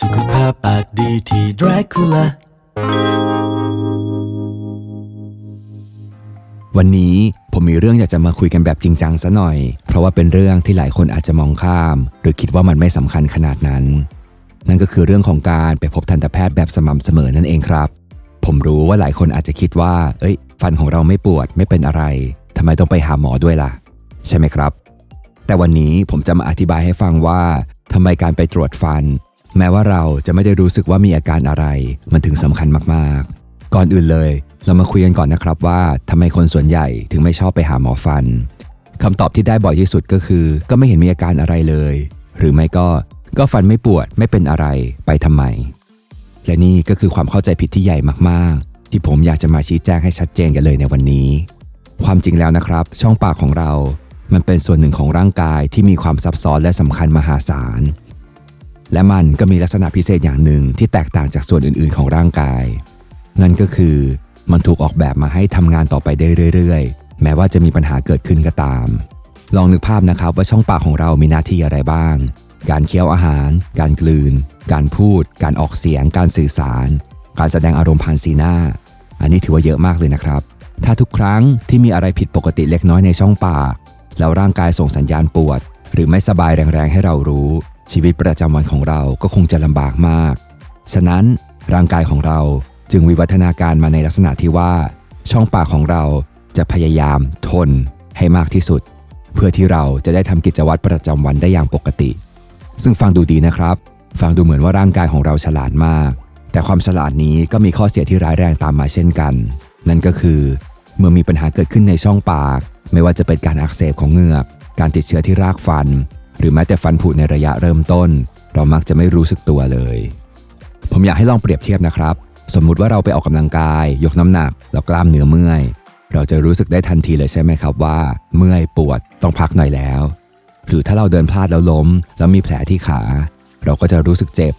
สุขภาพปากดีที่ดรคูล่าวันนี้ผมมีเรื่องอยากจะมาคุยกันแบบจริงจังซะหน่อย เพราะว่าเป็นเรื่องที่หลายคนอาจจะมองข้าม หรือคิดว่ามันไม่สำคัญขนาดนั้น นั่นก็คือเรื่องของการไปพบทันตแพทย์แบบสม่ำเสมอนั่นเองครับ ผมรู้ว่าหลายคนอาจจะคิดว่า เอ้ย ฟันของเราไม่ปวดไม่เป็นอะไรทำไมต้องไปหาหมอด้วยล่ะ ใช่ไหมครับ แต่วันนี้ผมจะมาอธิบายให้ฟังว่าทำไมการไปตรวจฟัน แม้ว่าเราจะไม่ได้รู้สึกว่ามีอาการอะไร มันถึงสำคัญมากๆ ก่อนอื่นเลย เรามาคุยกันก่อนนะครับว่าทำไมคนส่วนใหญ่ถึงไม่ชอบไปหาหมอฟันคำตอบที่ได้บ่อยที่สุดก็คือ ก็ไม่เห็นมีอาการอะไรเลย หรือไม่ก็ก็ฟันไม่ปวดไม่เป็นอะไรไปทำไม และนี่ก็คือความเข้าใจผิดที่ใหญ่มากๆ ที่ผมอยากจะมาชี้แจงให้ชัดเจนกันเลยในวันนี้ ความจริงแล้วนะครับ ช่องปากของเรา มันเป็นส่วนหนึ่งของร่างกายที่มีความซับซ้อนและสำคัญมหาศาล และมันก็มีลักษณะพิเศษอย่างหนึ่งที่แตกต่างจากส่วนอื่นๆ ของร่างกาย นั่นก็คือมันถูกออกแบบมาให้ทำงานต่อไปได้เรื่อยๆ แม้ว่าจะมีปัญหาเกิดขึ้นก็ตาม ลองนึกภาพนะครับว่าช่องปากของเรามีหน้าที่อะไรบ้าง การเคี้ยวอาหาร การกลืน การพูด การออกเสียง การสื่อสาร การแสดงอารมณ์ผ่านสีหน้า อันนี้ถือว่าเยอะมากเลยนะครับ ถ้าทุกครั้งที่มีอะไรผิดปกติเล็กน้อยในช่องปาก แล้วร่างกายส่งสัญญาณปวด หรือไม่สบายแรงๆให้เรารู้ ชีวิตประจำวันของเราก็คงจะลำบากมาก ฉะนั้นร่างกายของเราจึงวิวัฒนาการมาในลักษณะที่ว่า ช่องปากของเราจะพยายามทนให้มากที่สุด เพื่อที่เราจะได้ทำกิจวัตรประจำวันได้อย่างปกติ ซึ่งฟังดูดีนะครับ ฟังดูเหมือนว่าร่างกายของเราฉลาดมาก แต่ความฉลาดนี้ก็มีข้อเสียที่ร้ายแรงตามมาเช่นกัน นั่นก็คือ เมื่อมีปัญหาเกิดขึ้นในช่องปาก ไม่ว่าจะเป็นการอักเสบของเหงือก การติดเชื้อที่รากฟัน หรือแม้แต่ฟันผุในระยะเริ่มต้น เรามักจะไม่รู้สึกตัวเลย ผมอยากให้ลองเปรียบเทียบนะครับ สมมุติว่าเราไปออกกำลังกาย ยกน้ำหนักแล้วกล้ามเนื้อเมื่อย เราจะรู้สึกได้ทันทีเลยใช่ไหมครับว่า เมื่อยปวดต้องพักหน่อยแล้ว หรือถ้าเราเดินพลาดแล้วล้ม แล้วมีแผลที่ขา เราก็จะรู้สึกเจ็บ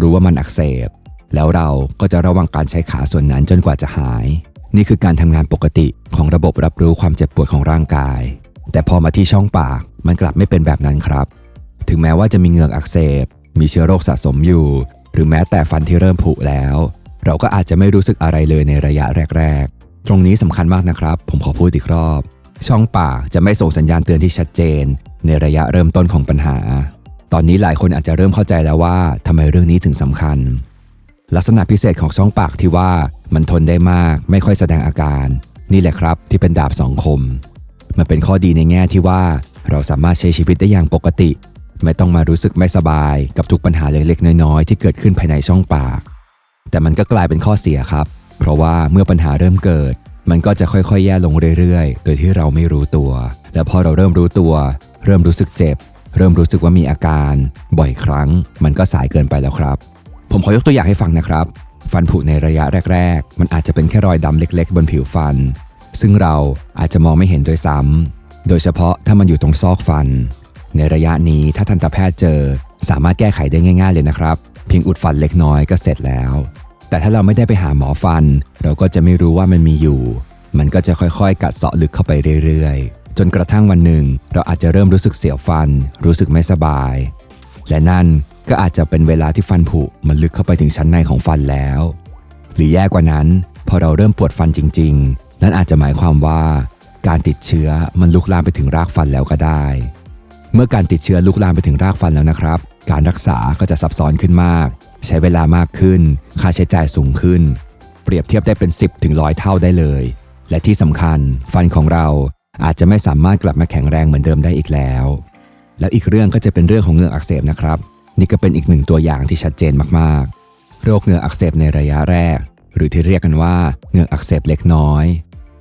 รู้ว่ามันอักเสบ แล้วเราก็จะระวังการใช้ขาส่วนนั้นจนกว่าจะหาย นี่คือการทำงานปกติของระบบรับรู้ความเจ็บปวดของร่างกาย แต่พอมาที่ช่องปาก มันกลับไม่เป็นแบบนั้นครับ ถึงแม้ว่าจะมีเหงือกอักเสบ มีเชื้อโรคสะสมอยู่ หรือแม้แต่ฟันที่เริ่มผุแล้ว เราก็อาจจะไม่รู้สึกอะไรเลยในระยะแรก ๆ ตรงนี้สำคัญมากนะครับ ผมขอพูดอีกรอบ ช่องปากจะไม่ส่งสัญญาณเตือนที่ชัดเจน ในระยะเริ่มต้นของปัญหา ตอนนี้หลายคนอาจจะเริ่มเข้าใจแล้วว่าทำไมเรื่องนี้ถึงสำคัญ ลักษณะพิเศษของช่องปากที่ว่ามันทนได้มาก ไม่ค่อยแสดงอาการ นี่แหละครับที่เป็นดาบสองคม มันเป็นข้อดีในแง่ที่ว่า เราสามารถใช้ชีวิตได้อย่างปกติ ไม่ต้องมารู้สึกไม่สบายกับทุกปัญหาเล็กๆ น้อยๆ ที่เกิดขึ้นภายในช่องปาก แต่มันก็กลายเป็นข้อเสียครับ เพราะว่าเมื่อปัญหาเริ่มเกิด มันก็จะค่อยๆ แย่ลงเรื่อยๆ โดยที่เราไม่รู้ตัว และพอเราเริ่มรู้ตัว เริ่มรู้สึกเจ็บ เริ่มรู้สึกว่ามีอาการ บ่อยครั้ง มันก็สายเกินไปแล้วครับ ผมขอยกตัวอย่างให้ฟังนะครับ ฟันผุในระยะแรก ๆ มันอาจจะเป็นแค่รอยดำเล็ก ๆ บนผิวฟัน ซึ่งเราอาจจะมองไม่เห็นด้วยซ้ำ โดยเฉพาะถ้ามันอยู่ตรงซอกฟัน ในระยะนี้ถ้าทันตแพทย์เจอ สามารถแก้ไขได้ง่าย ๆ เลยนะครับ เพียงอุดฟันเล็กน้อยก็เสร็จแล้ว แต่ถ้าเราไม่ได้ไปหาหมอฟัน เราก็จะไม่รู้ว่ามันมีอยู่ มันก็จะค่อยๆ กัดเสาะลึกเข้าไปเรื่อยๆ จนกระทั่งวันหนึ่ง เราอาจจะเริ่มรู้สึกเสียวฟัน รู้สึกไม่สบาย และนั่นก็อาจจะเป็นเวลาที่ฟันผุมันลึกเข้าไปถึงชั้นในของฟันแล้ว หรือแย่กว่านั้น พอเราเริ่มปวดฟันจริง ๆ นั่นอาจจะหมายความว่า การติดเชื้อมันลุกลามไปถึงรากฟันแล้วก็ได้ เมื่อการติดเชื้อลุกลามไปถึงรากฟันแล้วนะครับ การรักษาก็จะซับซ้อนขึ้นมาก ใช้เวลามากขึ้น ค่าใช้จ่ายสูงขึ้น เปรียบเทียบได้เป็น 10ถึงร้อยเท่าได้เลย และที่สำคัญฟันของเราอาจจะไม่สามารถกลับมาแข็งแรงเหมือนเดิมได้อีกแล้ว แล้วอีกเรื่องก็จะเป็นเรื่องของเหงือกอักเสบนะครับ นี่ก็เป็นอีกหนึ่งตัวอย่างที่ชัดเจนมากๆ โรคเหงือกอักเสบในระยะแรก หรือที่เรียกกันว่าเหงือกอักเสบเล็กน้อย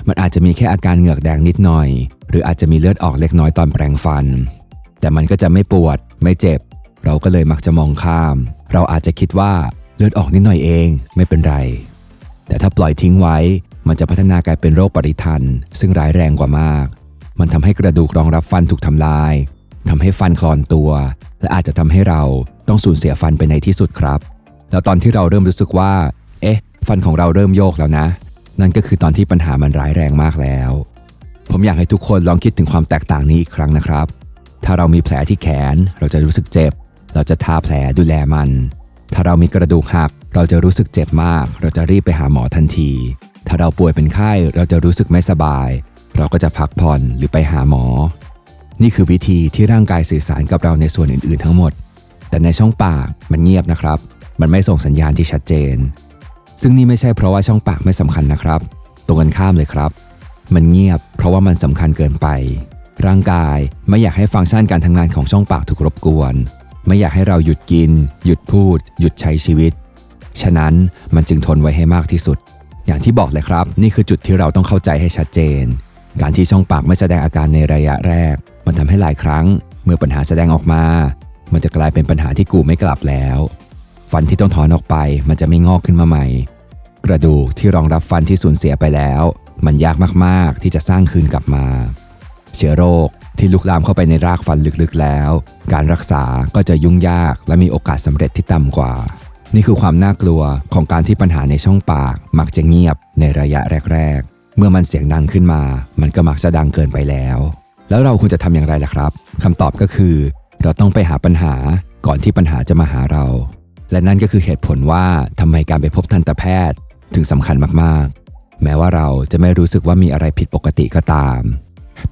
มันอาจจะมีแค่อาการเหงือกแดงนิดหน่อย หรืออาจจะมีเลือดออกเล็กน้อยตอนแปรงฟัน แต่มันก็จะไม่ปวด ไม่เจ็บ เราก็เลยมักจะมองข้าม เราอาจจะคิดว่าเลือดออกนิดหน่อยเอง ไม่เป็นไร แต่ถ้าปล่อยทิ้งไว้ มันจะพัฒนากลายเป็นโรคปริทันซึ่งร้ายแรงกว่ามาก มันทำให้กระดูกรองรับฟันถูกทำลายทำให้ฟันคลอนตัว และอาจจะทำให้เราต้องสูญเสียฟันไปในที่สุดครับ แล้วตอนที่เราเริ่มรู้สึกว่า เอ๊ะ ฟันของเราเริ่มโยกแล้วนะ นั่นก็คือตอนที่ปัญหามันร้ายแรงมากแล้ว ผมอยากให้ทุกคนลองคิดถึงความแตกต่างนี้อีกครั้งนะครับ ถ้าเรามีแผลที่แขนเราจะรู้สึกเจ็บ เราจะทาแผลดูแลมัน ถ้าเรามีกระดูกหัก เราจะรู้สึกเจ็บมาก เราจะรีบไปหาหมอทันที ถ้าเราป่วยเป็นไข้เราจะรู้สึกไม่สบาย เราก็จะพักผ่อนหรือไปหาหมอ นี่คือวิธีที่ร่างกายสื่อสารกับเราในส่วนอื่นๆ ทั้งหมด แต่ในช่องปากมันเงียบนะครับ มันไม่ส่งสัญญาณที่ชัดเจน ซึ่งนี่ไม่ใช่เพราะว่าช่องปากไม่สำคัญนะครับ ตรงกันข้ามเลยครับ มันเงียบเพราะว่ามันสำคัญเกินไป ร่างกายไม่อยากให้ฟังก์ชันการทำงานของช่องปากถูกรบกวน ไม่อยากให้เราหยุดกิน หยุดพูด หยุดใช้ชีวิต ฉะนั้นมันจึงทนไว้ให้มากที่สุด อย่างที่บอกเลยครับ นี่คือจุดที่เราต้องเข้าใจให้ชัดเจน การที่ช่องปากไม่แสดงอาการในระยะแรก มันทำให้หลายครั้ง เมื่อปัญหาแสดงออกมา มันจะกลายเป็นปัญหาที่กูไม่กลับแล้ว ฟันที่ต้องถอนออกไป มันจะไม่งอกขึ้นมาใหม่ กระดูกที่รองรับฟันที่สูญเสียไปแล้ว มันยากมากๆที่จะสร้างคืนกลับมา เชื้อโรคที่ลุกลามเข้าไปในรากฟันลึกๆแล้ว การรักษาก็จะยุ่งยากและมีโอกาสสำเร็จที่ต่ำกว่า นี่คือความน่ากลัวของการที่ปัญหาในช่องปาก มักจะเงียบในระยะแรก ๆ เมื่อมันเสียงดังขึ้นมา มันก็มักจะดังเกินไปแล้ว แล้วเราควรจะทำอย่างไรล่ะครับคำตอบก็คือ เราต้องไปหาปัญหาก่อนที่ปัญหาจะมาหาเรา และนั่นก็คือเหตุผลว่าทำไมการไปพบทันตแพทย์ถึงสำคัญมากๆ แม้ว่าเราจะไม่รู้สึกว่ามีอะไรผิดปกติก็ตาม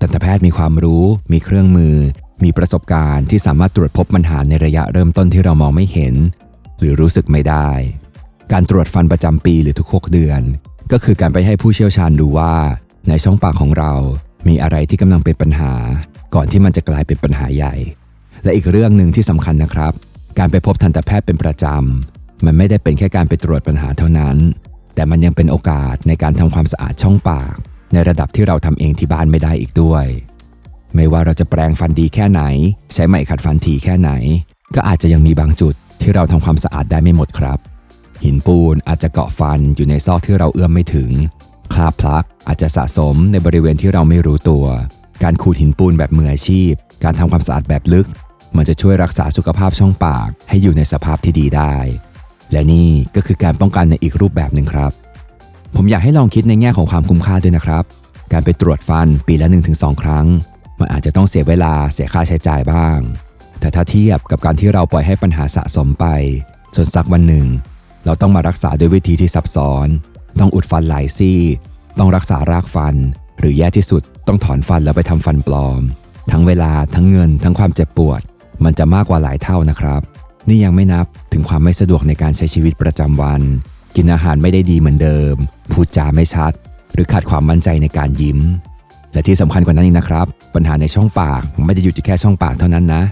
ทันตแพทย์มีความรู้ มีเครื่องมือ มีประสบการณ์ที่สามารถตรวจพบปัญหาในระยะเริ่มต้นที่เรามองไม่เห็น หรือรู้สึกไม่ได้ การตรวจฟันประจำปีหรือทุก 6 เดือน ก็คือการไปให้ผู้เชี่ยวชาญดูว่า ในช่องปากของเรา มีอะไรที่กำลังเป็นปัญหา ก่อนที่มันจะกลายเป็นปัญหาใหญ่ และอีกเรื่องหนึ่งที่สำคัญนะครับ การไปพบทันตแพทย์เป็นประจำ มันไม่ได้เป็นแค่การไปตรวจปัญหาเท่านั้น แต่มันยังเป็นโอกาสในการทำความสะอาดช่องปาก ในระดับที่เราทำเองที่บ้านไม่ได้อีกด้วย ไม่ว่าเราจะแปรงฟันดีแค่ไหน ใช้ไหมขัดฟันทีแค่ไหน ก็อาจจะยังมีบางจุดที่เราทำความสะอาดได้ไม่หมดครับ หินปูนอาจจะเกาะฟันอยู่ในซอกที่เราเอื้อมไม่ถึง คราบพลักอาจจะสะสมในบริเวณที่เราไม่รู้ตัว การขูดหินปูนแบบมืออาชีพ การทำความสะอาดแบบลึก มันจะช่วยรักษาสุขภาพช่องปากให้อยู่ในสภาพที่ดีได้ และนี่ก็คือการป้องกันในอีกรูปแบบหนึ่งครับ ผมอยากให้ลองคิดในแง่ของความคุ้มค่าด้วยนะครับ การไปตรวจฟันปีละ 1-2 ครั้ง มันอาจจะต้องเสียเวลาเสียค่าใช้จ่ายบ้าง แต่ถ้าเทียบกับการที่เราปล่อยให้ปัญหาสะสมไปจนสักวันหนึ่ง เราต้องมารักษาด้วยวิธีที่ซับซ้อน ต้องอุดฟันหลายซี่ ต้องรักษารากฟัน หรือแย่ที่สุดต้องถอนฟันแล้วไปทำฟันปลอม ทั้งเวลาทั้งเงิน ทั้งความเจ็บปวด มันจะมากกว่าหลายเท่านะครับ นี่ยังไม่นับถึงความไม่สะดวกในการใช้ชีวิตประจำวัน กินอาหารไม่ได้ดีเหมือนเดิม พูดจาไม่ชัด หรือขาดความมั่นใจในการยิ้ม และที่สำคัญกว่านั้นอีกนะครับ ปัญหาในช่องปากไม่ได้หยุดอยู่แค่ช่องปากเท่านั้นนะ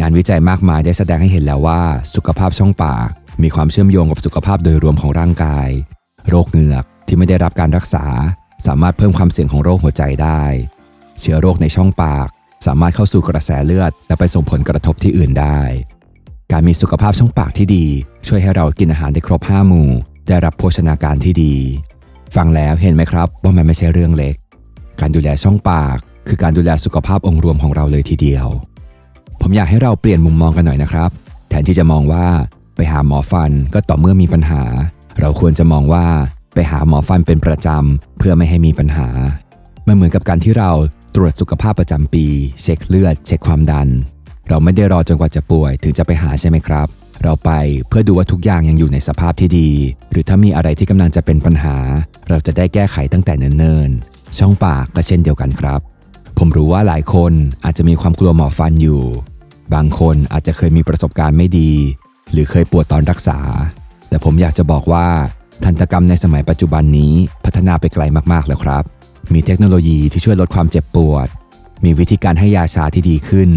งานวิจัยมากมายได้แสดงให้เห็นแล้วว่า สุขภาพช่องปากมีความเชื่อมโยงกับสุขภาพโดยรวมของร่างกาย โรคเหงือกที่ไม่ได้รับการรักษา สามารถเพิ่มความเสี่ยงของโรคหัวใจได้ เชื้อโรคในช่องปาก สามารถเข้าสู่กระแสเลือด และไปส่งผลกระทบที่อื่นได้ การมีสุขภาพช่องปากที่ดี ช่วยให้เรากินอาหารได้ครบห้าหมู่ ได้รับโภชนาการที่ดี ฟังแล้วเห็นไหมครับว่ามันไม่ใช่เรื่องเล็ก การดูแลช่องปาก คือการดูแลสุขภาพองค์รวมของเราเลยทีเดียว ผมอยากให้เราเปลี่ยนมุมมองกันหน่อยนะครับ แทนที่จะมองว่าไปหาหมอฟันก็ต่อเมื่อมีปัญหา เราควรจะมองว่าไปหาหมอฟันเป็นประจำเพื่อไม่ให้มีปัญหา มันเหมือนกับการที่เรา ตรวจสุขภาพประจำปี เช็คเลือด เช็คความดัน เราไม่ได้รอจนกว่าจะป่วยถึงจะไปหาใช่ไหมครับ เราไปเพื่อดูว่าทุกอย่างยังอยู่ในสภาพที่ดี หรือถ้ามีอะไรที่กำลังจะเป็นปัญหา เราจะได้แก้ไขตั้งแต่เนิ่นๆ ช่องปากก็เช่นเดียวกันครับ ผมรู้ว่าหลายคนอาจจะมีความกลัวหมอฟันอยู่ บางคนอาจจะเคยมีประสบการณ์ไม่ดี หรือเคยปวดตอนรักษา แต่ผมอยากจะบอกว่าทันตกรรมในสมัยปัจจุบันนี้พัฒนาไปไกลมากๆแล้วครับ มีเทคโนโลยีที่ช่วยลดความเจ็บปวด มีวิธีการให้ยาชาที่ดีขึ้น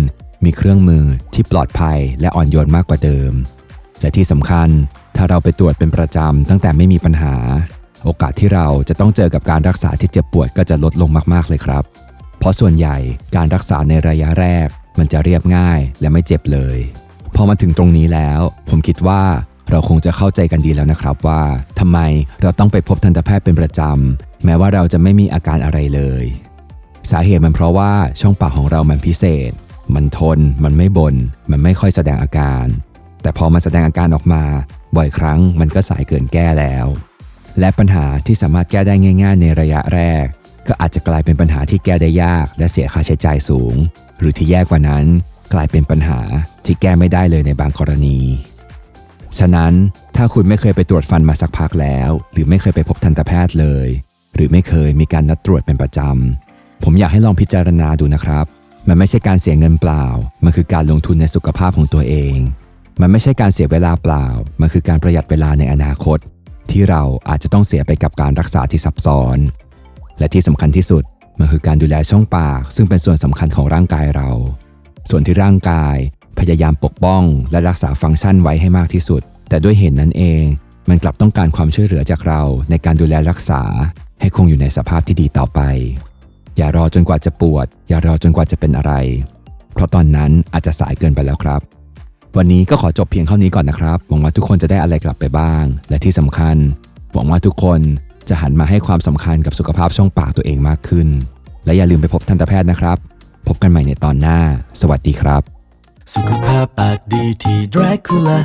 มีเครื่องมือที่ปลอดภัยและอ่อนโยนมากกว่าเดิม และที่สำคัญถ้าเราไปตรวจเป็นประจำตั้งแต่ไม่มีปัญหา โอกาสที่เราจะต้องเจอกับการรักษาที่เจ็บปวดก็จะลดลงมากๆเลยครับ เพราะส่วนใหญ่การรักษาในระยะแรก มันจะเรียบง่ายและไม่เจ็บเลย พอมาถึงตรงนี้แล้ว ผมคิดว่า เราคงจะเข้าใจกันดีแล้วนะครับว่าทำไมเราต้องไปพบทันตแพทย์เป็นประจำ แม้ว่าเราจะไม่มีอาการอะไรเลย สาเหตุมันเพราะว่าช่องปากของเรามันพิเศษ มันทน มันไม่บน่นมันไม่ค่อยแสดงอาการ แต่พอมันแสดงอาการออกมา บ่อยครั้งมันก็สายเกินแก้แล้ว และปัญหาที่สามารถแก้ได้ง่าย ๆ ในระยะแรก ก็อาจจะกลายเป็นปัญหาที่แก้ได้ยาก และเสียค่าใช้จ่ายสูง หรือที่แย่กว่านั้น กลายเป็นปัญหาที่แก้ไม่ได้เลยในบางกรณี ฉะนั้นถ้าคุณไม่เคยไปตรวจฟันมาสักพักแล้ว หรือไม่เคยไปพบทันตแพทย์เลย หรือไม่เคยมีการนัดตรวจเป็นประจำ ผมอยากให้ลองพิจารณาดูนะครับ มันไม่ใช่การเสียเงินเปล่า มันคือการลงทุนในสุขภาพของตัวเอง มันไม่ใช่การเสียเวลาเปล่า มันคือการประหยัดเวลาในอนาคต ที่เราอาจจะต้องเสียไปกับการรักษาที่ซับซ้อน และที่สำคัญที่สุดมันคือการดูแลช่องปาก ซึ่งเป็นส่วนสำคัญของร่างกายเรา ส่วนที่ร่างกาย พยายามปกป้อง และรักษาฟังก์ชันไว้ให้มากที่สุด แต่ด้วยเหตุนนั้นเอง มันกลับต้องการความช่วยเหลือจากเราในการดูแลรักษา ให้คงอยู่ในสภาพที่ดีต่อไป อย่ารอจนกว่าจะปวด อย่ารอจนกว่าจะเป็นอะไร เพราะตอนนั้นอาจจะสายเกินไปแล้วครับ วันนี้ก็ขอจบเพียงเท่านี้ก่อนนะครับหวังว่าทุกคนจะได้อะไรกลับไปบ้าง และที่สำคัญ หวังว่าทุกคนจะหันมาให้ความสำคัญกับสุขภาพช่องปากตัวเองมากขึ้น และอย่าลืมไปพบทันตแพทย์นะครับ พบกันใหม่ในตอนหน้า สวัสดีครับ สุขภาพปากดีที่ดรากคูล่า